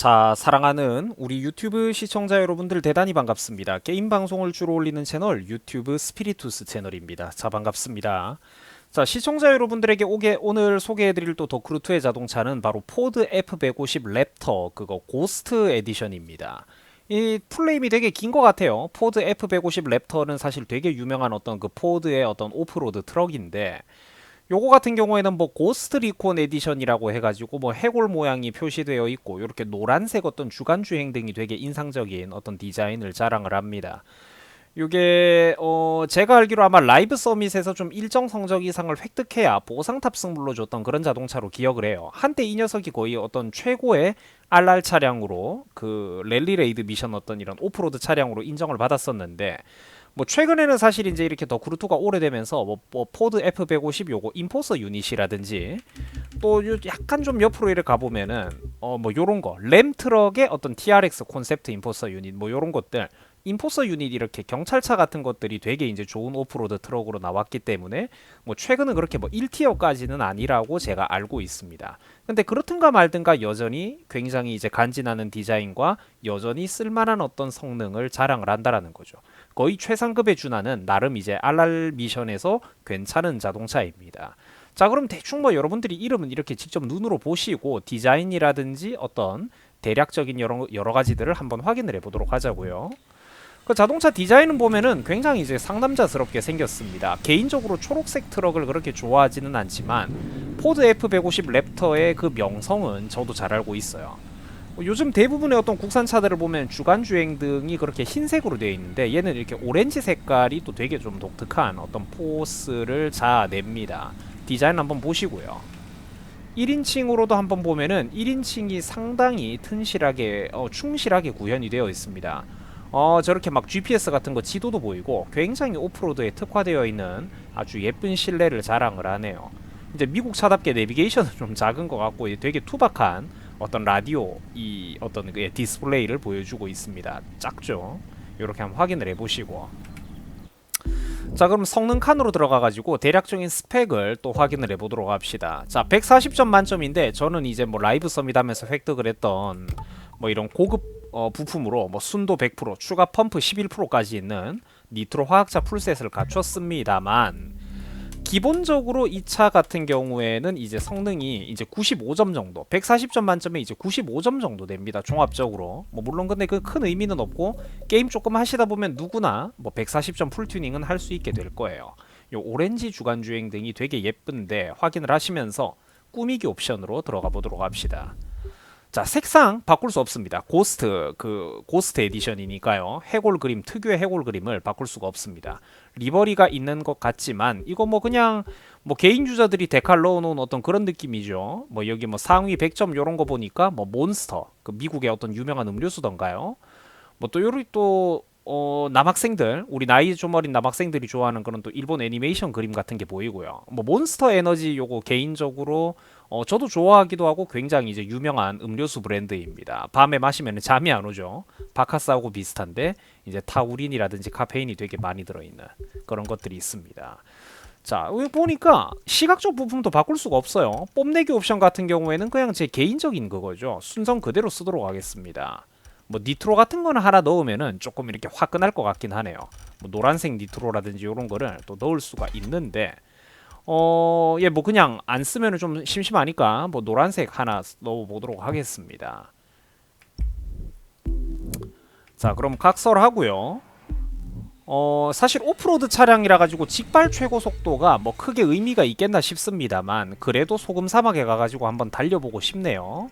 자, 사랑하는 우리 유튜브 시청자 여러분들 대단히 반갑습니다. 게임 방송을 주로 올리는 채널 유튜브 스피리투스 채널입니다. 자, 반갑습니다. 자, 시청자 여러분들에게 오게 오늘 소개해드릴 또 더크루2의 자동차는 바로 포드 F150 랩터 그거 고스트 에디션입니다. 이 풀네임이 되게 긴 것 같아요. 포드 F150 랩터는 사실 되게 유명한 어떤 그 포드의 어떤 오프로드 트럭인데 요거 같은 경우에는 뭐 고스트 리콘 에디션이라고 해가지고 뭐 해골 모양이 표시되어 있고 이렇게 노란색 어떤 주간 주행 등이 되게 인상적인 어떤 디자인을 자랑을 합니다. 요게 어 제가 알기로 아마 라이브 서밋에서 좀 일정 성적 이상을 획득해야 보상 탑승물로 줬던 그런 자동차로 기억을 해요. 한때 이 녀석이 거의 어떤 최고의 RR 차량으로 그 랠리 레이드 미션 어떤 이런 오프로드 차량으로 인정을 받았었는데 뭐 최근에는 사실 이제 이렇게 더 그루트가 오래되면서 뭐, 뭐 포드 F150 요거 인포서 유닛이라든지 또 약간 좀 옆으로 이렇게 가보면은 어 뭐 요런 거 램 트럭의 어떤 TRX 콘셉트 인포서 유닛 뭐 요런 것들 인포서 유닛 이렇게 경찰차 같은 것들이 되게 이제 좋은 오프로드 트럭으로 나왔기 때문에 뭐 최근은 그렇게 뭐 1티어까지는 아니라고 제가 알고 있습니다. 근데 그렇든가 말든가 여전히 굉장히 이제 간지나는 디자인과 여전히 쓸만한 어떤 성능을 자랑을 한다라는 거죠. 거의 최상급에 준하는 나름 이제 RR 미션에서 괜찮은 자동차입니다. 자 그럼 대충 뭐 여러분들이 이름은 이렇게 직접 눈으로 보시고 디자인이라든지 어떤 대략적인 여러, 여러 가지들을 한번 확인을 해보도록 하자고요. 그 자동차 디자인은 보면은 굉장히 이제 상남자스럽게 생겼습니다. 개인적으로 초록색 트럭을 그렇게 좋아하지는 않지만 포드 F150 랩터의 그 명성은 저도 잘 알고 있어요. 요즘 대부분의 어떤 국산 차들을 보면 주간 주행 등이 그렇게 흰색으로 되어 있는데 얘는 이렇게 오렌지 색깔이 또 되게 좀 독특한 어떤 포스를 자냅니다. 디자인 한번 보시고요. 1인칭으로도 한번 보면은 1인칭이 상당히 튼실하게 어, 충실하게 구현이 되어 있습니다. 어, 저렇게 막 GPS 같은 거 지도도 보이고 굉장히 오프로드에 특화되어 있는 아주 예쁜 실내를 자랑을 하네요. 이제 미국 차답게 내비게이션은 좀 작은 것 같고 되게 투박한 어떤 라디오 이 어떤 그 디스플레이를 보여주고 있습니다. 작죠? 이렇게 한번 확인을 해보시고 자 그럼 성능 칸으로 들어가 가지고 대략적인 스펙을 또 확인을 해보도록 합시다. 자 140점 만점인데 저는 이제 뭐 라이브 하면서 획득을 했던 뭐 이런 고급 어, 부품으로 뭐 순도 100% 추가 펌프 11%까지 있는 니트로 화학차 풀셋을 갖췄습니다만 기본적으로 이 차 같은 경우에는 이제 성능이 이제 95점 정도, 140점 만점에 이제 95점 정도 됩니다. 종합적으로. 뭐 물론 근데 그 큰 의미는 없고 게임 조금 하시다 보면 누구나 뭐 140점 풀 튜닝은 할 수 있게 될 거예요. 요 오렌지 주간 주행 등이 되게 예쁜데 확인을 하시면서 꾸미기 옵션으로 들어가 보도록 합시다. 자 색상 바꿀 수 없습니다. 고스트 그 고스트 에디션이니까요. 해골 그림 특유의 해골 그림을 바꿀 수가 없습니다. 리버리가 있는 것 같지만 이거 뭐 그냥 뭐 개인 유저들이 데칼 넣어놓은 어떤 그런 느낌이죠. 뭐 여기 뭐 상위 100점 요런 거 보니까 뭐 몬스터 그 미국의 어떤 유명한 음료수던가요. 뭐 또 요리 또 어, 남학생들, 우리 나이 좀 어린 남학생들이 좋아하는 그런 또 일본 애니메이션 그림 같은 게 보이고요. 뭐 몬스터 에너지 요거 개인적으로 어, 저도 좋아하기도 하고 굉장히 이제 유명한 음료수 브랜드입니다. 밤에 마시면 잠이 안 오죠. 바카스하고 비슷한데 이제 타우린이라든지 카페인이 되게 많이 들어있는 그런 것들이 있습니다. 자, 여기 보니까 시각적 부품도 바꿀 수가 없어요. 뽐내기 옵션 같은 경우에는 그냥 제 개인적인 그거죠. 순서 그대로 쓰도록 하겠습니다. 뭐 니트로 같은 거는 하나 넣으면은 조금 이렇게 화끈할 것 같긴 하네요. 뭐 노란색 니트로라든지 이런 거를 또 넣을 수가 있는데 어, 예, 뭐 그냥 안 쓰면은 좀 심심하니까 뭐 노란색 하나 넣어 보도록 하겠습니다. 자, 그럼 각설하고요. 어, 사실 오프로드 차량이라 가지고 직발 최고 속도가 뭐 크게 의미가 있겠나 싶습니다만 그래도 소금 사막에 가 가지고 한번 달려보고 싶네요.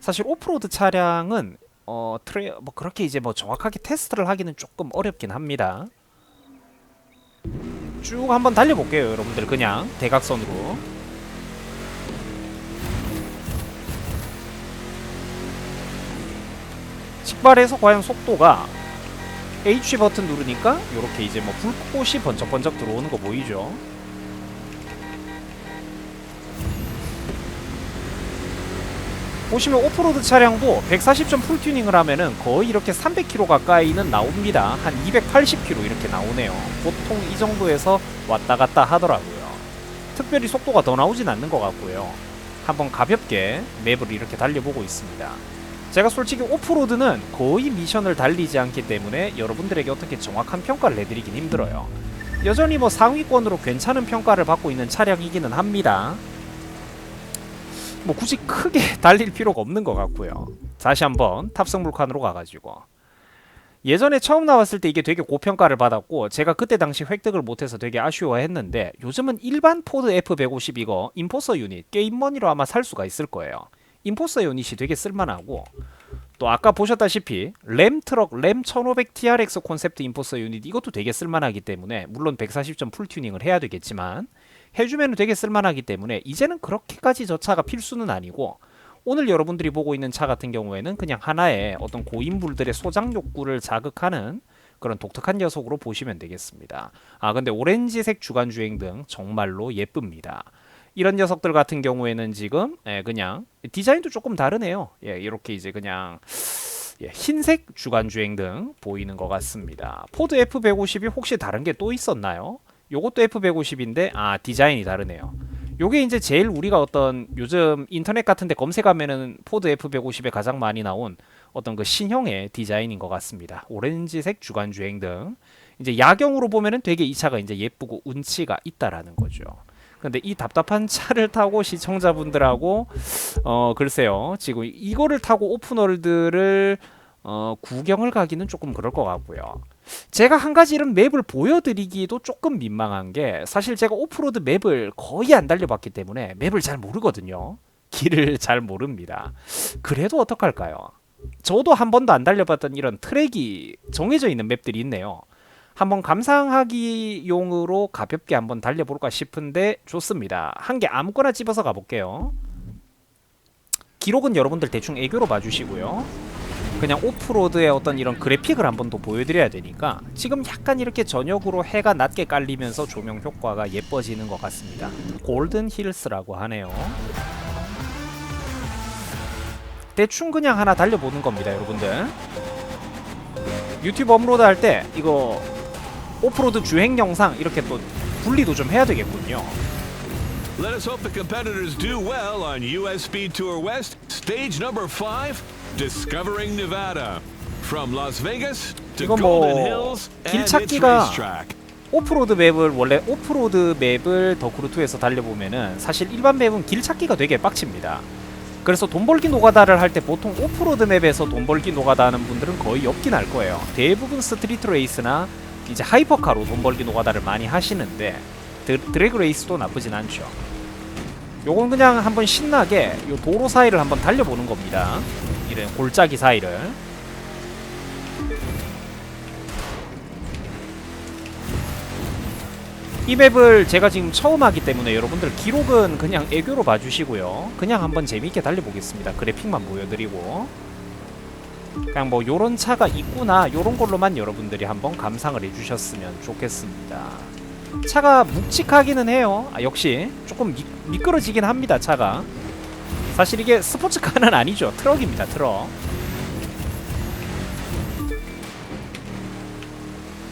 사실 오프로드 차량은 어, 트레 뭐 그렇게 이제 뭐 정확하게 테스트를 하기는 조금 어렵긴 합니다. 쭉 한번 달려볼게요 여러분들. 그냥 대각선으로. 직발에서 과연 속도가 H 버튼 누르니까 이렇게 이제 뭐 불꽃이 번쩍번쩍 들어오는 거 보이죠 보시면 오프로드 차량도 140점 풀튜닝을 하면은 거의 이렇게 300km 가까이는 나옵니다. 한 280km 이렇게 나오네요. 보통 이 정도에서 왔다 갔다 하더라고요. 특별히 속도가 더 나오진 않는 것 같고요. 한번 가볍게 맵을 이렇게 달려보고 있습니다. 제가 솔직히 오프로드는 거의 미션을 달리지 않기 때문에 여러분들에게 어떻게 정확한 평가를 내드리긴 힘들어요. 여전히 뭐 상위권으로 괜찮은 평가를 받고 있는 차량이기는 합니다. 뭐 굳이 크게 달릴 필요가 없는 것 같고요. 다시 한번 탑승 물칸으로 가가지고 예전에 처음 나왔을 때 이게 되게 고평가를 받았고 제가 그때 당시 획득을 못해서 되게 아쉬워했는데 요즘은 일반 포드 F150 이거 인포서 유닛 게임머니로 아마 살 수가 있을 거예요. 인포서 유닛이 되게 쓸만하고 또 아까 보셨다시피 램 트럭 램 1500 TRX 콘셉트 인포서 유닛 이것도 되게 쓸만하기 때문에 물론 140점 풀 튜닝을 해야 되겠지만 해주면 되게 쓸만하기 때문에 이제는 그렇게까지 저 차가 필수는 아니고 오늘 여러분들이 보고 있는 차 같은 경우에는 그냥 하나의 어떤 고인물들의 소장 욕구를 자극하는 그런 독특한 녀석으로 보시면 되겠습니다. 아 근데 오렌지색 주간 주행 등 정말로 예쁩니다. 이런 녀석들 같은 경우에는 지금 예, 그냥 디자인도 조금 다르네요. 예, 이렇게 이제 그냥 예, 흰색 주간 주행 등 보이는 것 같습니다. 포드 F150이 혹시 다른 게 또 있었나요? 요것도 F150인데 아 디자인이 다르네요. 요게 이제 제일 우리가 어떤 요즘 인터넷 같은데 검색하면은 포드 F150에 가장 많이 나온 어떤 그 신형의 디자인인 것 같습니다. 오렌지색 주간 주행 등 이제 야경으로 보면은 되게 이 차가 이제 예쁘고 운치가 있다라는 거죠. 근데 이 답답한 차를 타고 시청자분들하고 어 글쎄요 지금 이거를 타고 오픈월드를 어 구경을 가기는 조금 그럴 것 같고요. 제가 한 가지 이런 맵을 보여드리기도 조금 민망한 게 사실 제가 오프로드 맵을 거의 안 달려봤기 때문에 맵을 잘 모르거든요. 길을 잘 모릅니다. 그래도 어떡할까요? 저도 한 번도 안 달려봤던 이런 트랙이 정해져 있는 맵들이 있네요. 한번 감상하기용으로 가볍게 한번 달려볼까 싶은데 좋습니다. 한 개 아무거나 집어서 가볼게요. 기록은 여러분들 대충 애교로 봐주시고요. 그냥 오프로드의 어떤 이런 그래픽을 한번 더 보여드려야 되니까 지금 약간 이렇게 저녁으로 해가 낮게 깔리면서 조명 효과가 예뻐지는 것 같습니다. 골든 힐스라고 하네요. 대충 그냥 하나 달려보는 겁니다, 여러분들. 유튜브 업로드 할 때 이거 오프로드 주행 영상 이렇게 또 분리도 좀 해야 되겠군요. Let us hope the competitors do well on US Speed Tour West, stage number 5, Discovering Nevada. From Las Vegas to 이건 Golden 뭐 Hills and its 길찾기가 racetrack. 오프로드 맵을 원래 오프로드 맵을 더크루2에서 달려보면은 사실 일반 맵은 길 찾기가 되게 빡칩니다. 그래서 돈 벌기 노가다를 할 때 보통 오프로드 맵에서 돈 벌기 노가다 하는 분들은 거의 없긴 할 거예요. 대부분 스트리트 레이스나 이제 하이퍼카로 돈 벌기 노가다를 많이 하시는데 드, 드래그 레이스도 나쁘진 않죠. 요건 그냥 한번 신나게 요 도로 사이를 한번 달려보는 겁니다. 이런 골짜기 사이를. 이 맵을 제가 지금 처음 하기 때문에 여러분들 기록은 그냥 애교로 봐주시고요. 그냥 한번 재미있게 달려보겠습니다. 그래픽만 보여드리고. 그냥 뭐 요런 차가 있구나 요런 걸로만 여러분들이 한번 감상을 해주셨으면 좋겠습니다. 차가 묵직하기는 해요. 아, 역시 조금 미, 미끄러지긴 합니다. 차가. 사실 이게 스포츠카는 아니죠. 트럭입니다. 트럭.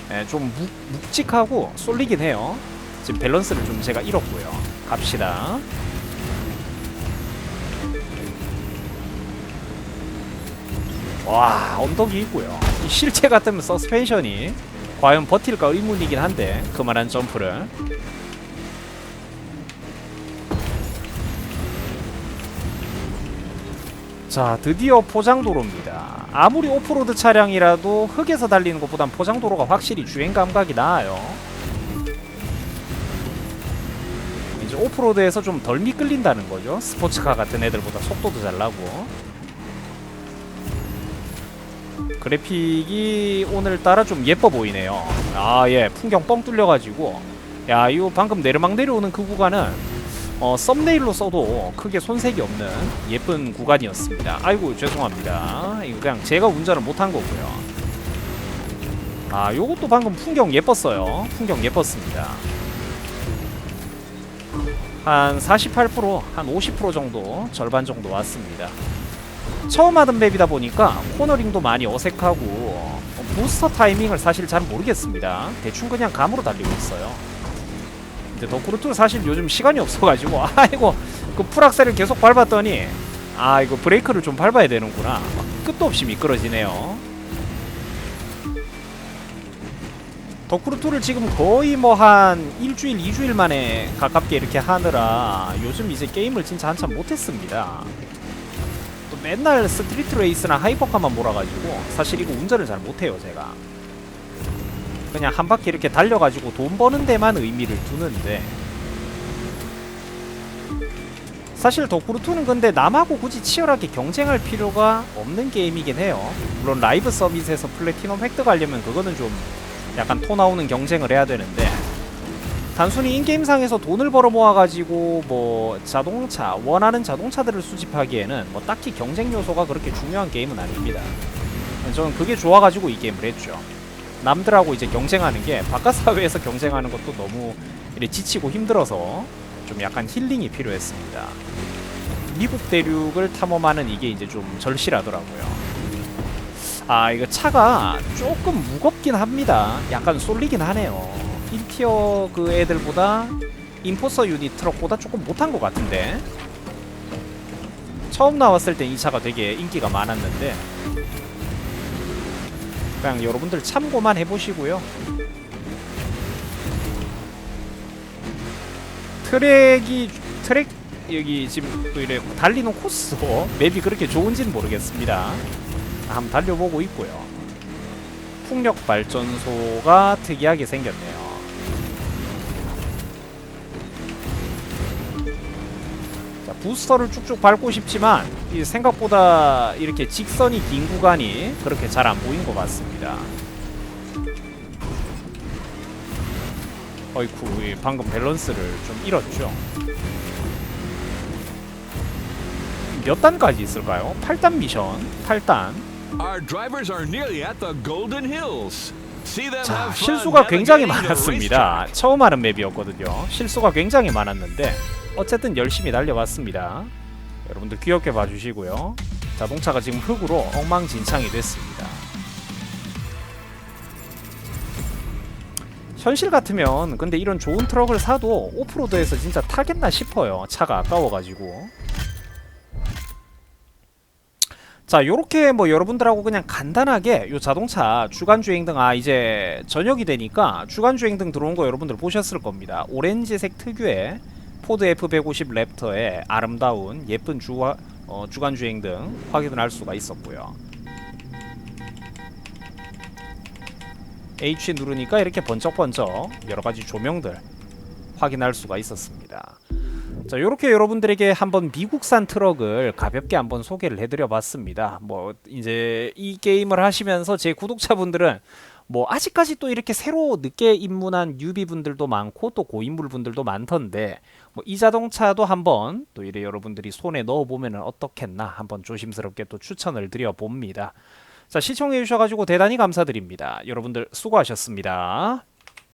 네, 좀 묵, 묵직하고 쏠리긴 해요. 지금 밸런스를 좀 제가 잃었고요. 갑시다. 와 언덕이 있고요. 이 실제 같으면 서스펜션이 과연 버틸까 의문이긴 한데 그만한 점프를 자 드디어 포장도로입니다. 아무리 오프로드 차량이라도 흙에서 달리는 것보단 포장도로가 확실히 주행 감각이 나아요. 이제 오프로드에서 좀 덜 미끌린다는 거죠. 스포츠카 같은 애들보다 속도도 잘 나고. 그래픽이 오늘따라 좀 예뻐 보이네요. 아예. 풍경 뻥 뚫려가지고. 야 이거 방금 내르막 내려오는 그 구간은 어, 썸네일로 써도 크게 손색이 없는 예쁜 구간이었습니다. 아이고 죄송합니다. 이거 그냥 제가 운전을 못한 거고요. 아 요것도 방금 풍경 예뻤어요. 풍경 예뻤습니다. 한 48%, 한 50% 정도, 절반 정도 왔습니다. 처음 하던 맵이다 보니까 코너링도 많이 어색하고 어, 부스터 타이밍을 사실 잘 모르겠습니다. 대충 그냥 감으로 달리고 있어요. 근데 더크루트 사실 요즘 시간이 없어가지고 아이고 그 풀악셀을 계속 밟았더니 아 이거 브레이크를 좀 밟아야 되는구나 끝도 없이 미끄러지네요. 덕후루2를 지금 거의 뭐 한 일주일, 이주일 만에 가깝게 이렇게 하느라 요즘 이제 게임을 진짜 한참 못했습니다. 또 맨날 스트리트 레이스나 하이퍼카만 몰아가지고 사실 이거 운전을 잘 못해요 제가. 그냥 한 바퀴 이렇게 달려가지고 돈 버는 데만 의미를 두는데 사실 덕후루2는 근데 남하고 굳이 치열하게 경쟁할 필요가 없는 게임이긴 해요. 물론 라이브 서비스에서 플래티넘 획득하려면 그거는 좀 약간 토 나오는 경쟁을 해야 되는데 단순히 인게임상에서 돈을 벌어 모아가지고 뭐 자동차 원하는 자동차들을 수집하기에는 뭐 딱히 경쟁 요소가 그렇게 중요한 게임은 아닙니다. 저는 그게 좋아가지고 이 게임을 했죠. 남들하고 이제 경쟁하는 게 바깥 사회에서 경쟁하는 것도 너무 이래 지치고 힘들어서 좀 약간 힐링이 필요했습니다. 미국 대륙을 탐험하는 이게 이제 좀 절실하더라고요. 아 이거 차가 조금 무겁긴 합니다. 약간 쏠리긴 하네요. 1티어 그 애들보다 인포서 유닛 트럭보다 조금 못한 것 같은데 처음 나왔을 땐이 차가 되게 인기가 많았는데 그냥 여러분들 참고만 해보시고요. 트랙이 트랙 여기 지금 또 이래 달리는 코스도 맵이 그렇게 좋은지는 모르겠습니다. 한번 달려보고 있고요. 풍력 발전소가 특이하게 생겼네요. 자, 부스터를 쭉쭉 밟고 싶지만 이 생각보다 이렇게 직선이 긴 구간이 그렇게 잘 안 보인 것 같습니다. 어이쿠, 이 방금 밸런스를 좀 잃었죠. 몇 단까지 있을까요? 8단 미션, 8단. Our drivers are nearly at the Golden Hills. See them 자, 실수가 굉장히 많았습니다. 처음 하는 맵이었거든요. 실수가 굉장히 많았는데 어쨌든 열심히 달려봤습니다. 여러분들 귀엽게 봐주시고요. 자동차가 지금 흙으로 엉망진창이 됐습니다. 현실 같으면 근데 이런 좋은 트럭을 사도 오프로드에서 진짜 타겠나 싶어요. 차가 아까워가지고. 자, 요렇게 뭐 여러분들하고 그냥 간단하게 요 자동차 주간 주행 등 아 이제 저녁이 되니까 주간 주행 등 들어온 거 여러분들 보셨을 겁니다. 오렌지색 특유의 포드 F150 랩터의 아름다운 예쁜 주화, 어, 주간 주행 등 확인을 할 수가 있었고요. H 누르니까 이렇게 번쩍번쩍 여러 가지 조명들 확인할 수가 있었습니다. 자, 이렇게 여러분들에게 한번 미국산 트럭을 가볍게 한번 소개를 해드려 봤습니다. 뭐, 이제 이 게임을 하시면서 제 구독자분들은 뭐, 아직까지 또 이렇게 새로 늦게 입문한 뉴비분들도 많고 또 고인물 분들도 많던데, 뭐, 이 자동차도 한번 또 이래 여러분들이 손에 넣어 보면 어떻겠나 한번 조심스럽게 또 추천을 드려 봅니다. 자, 시청해 주셔 가지고 대단히 감사드립니다. 여러분들 수고하셨습니다.